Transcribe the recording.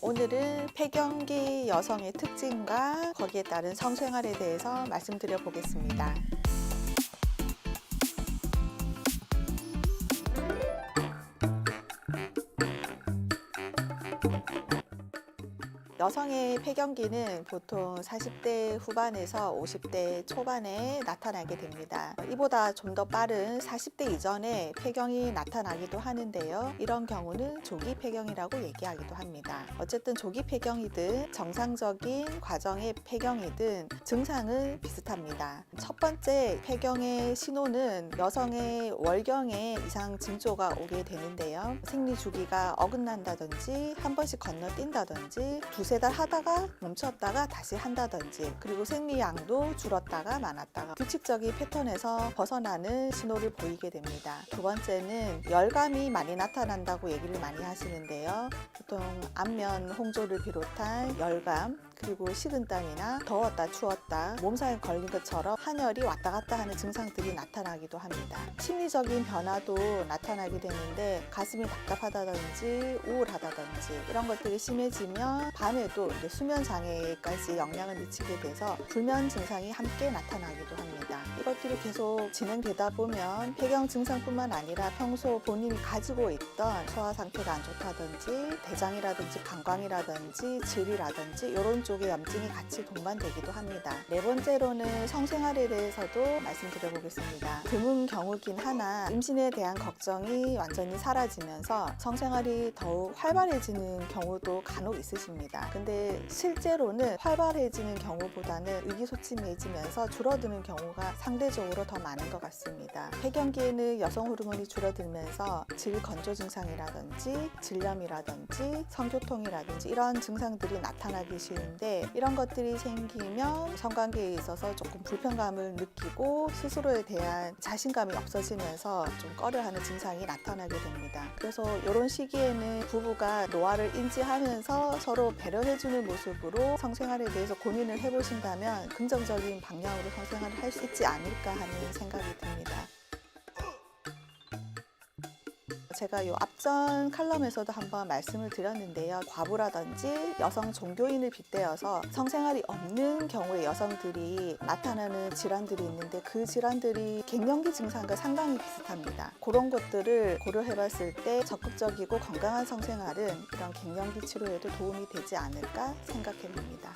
오늘은 폐경기 여성의 특징과 거기에 따른 성생활에 대해서 말씀드려 보겠습니다. 여성의 폐경기는 보통 40대 후반에서 50대 초반에 나타나게 됩니다. 이보다 좀 더 빠른 40대 이전에 폐경이 나타나기도 하는데요. 이런 경우는 조기 폐경이라고 얘기하기도 합니다. 어쨌든 조기 폐경이든 정상적인 과정의 폐경이든 증상은 비슷합니다. 첫 번째 폐경의 신호는 여성의 월경에 이상 징조가 오게 되는데요. 생리 주기가 어긋난다든지 한 번씩 건너뛴다든지 두세 달 하다가 멈췄다가 다시 한다든지 그리고 생리양도 줄었다가 많았다가 규칙적인 패턴에서 벗어나는 신호를 보이게 됩니다. 두 번째는 열감이 많이 나타난다고 얘기를 많이 하시는데요. 보통 안면 홍조를 비롯한 열감 그리고 식은 땀이나 더웠다 추웠다 몸살에 걸린 것처럼 한열이 왔다 갔다 하는 증상들이 나타나기도 합니다. 심리적인 변화도 나타나게 되는데 가슴이 답답하다든지 우울하다든지 이런 것들이 심해지면 밤에도 수면 장애까지 영향을 미치게 돼서 불면 증상이 함께 나타나기도 합니다. 이것들이 계속 진행되다 보면 폐경 증상뿐만 아니라 평소 본인이 가지고 있던 소화 상태가 안 좋다든지 대장이라든지 방광이라든지 질이라든지 이런 쪽에 염증이 같이 동반되기도 합니다. 네 번째로는 성생활에 대해서도 말씀드려 보겠습니다. 드문 경우긴 하나 임신에 대한 걱정이 완전히 사라지면서 성생활이 더욱 활발해지는 경우도 간혹 있으십니다. 근데 실제로는 활발해지는 경우보다는 의기소침해지면서 줄어드는 경우가 상대적으로 더 많은 것 같습니다. 폐경기에는 여성 호르몬이 줄어들면서 질 건조 증상이라든지 질염이라든지 성교통이라든지 이런 증상들이 나타나기 쉬운 데 이런 것들이 생기면 성관계에 있어서 조금 불편감을 느끼고 스스로에 대한 자신감이 없어지면서 좀 꺼려하는 증상이 나타나게 됩니다. 그래서 이런 시기에는 부부가 노화를 인지하면서 서로 배려해주는 모습으로 성생활에 대해서 고민을 해보신다면 긍정적인 방향으로 성생활을 할 수 있지 않을까 하는 생각이 듭니다. 제가 이 앞전 칼럼에서도 한번 말씀을 드렸는데요. 과부라든지 여성 종교인을 빗대어서 성생활이 없는 경우에 여성들이 나타나는 질환들이 있는데 그 질환들이 갱년기 증상과 상당히 비슷합니다. 그런 것들을 고려해 봤을 때 적극적이고 건강한 성생활은 이런 갱년기 치료에도 도움이 되지 않을까 생각해 봅니다.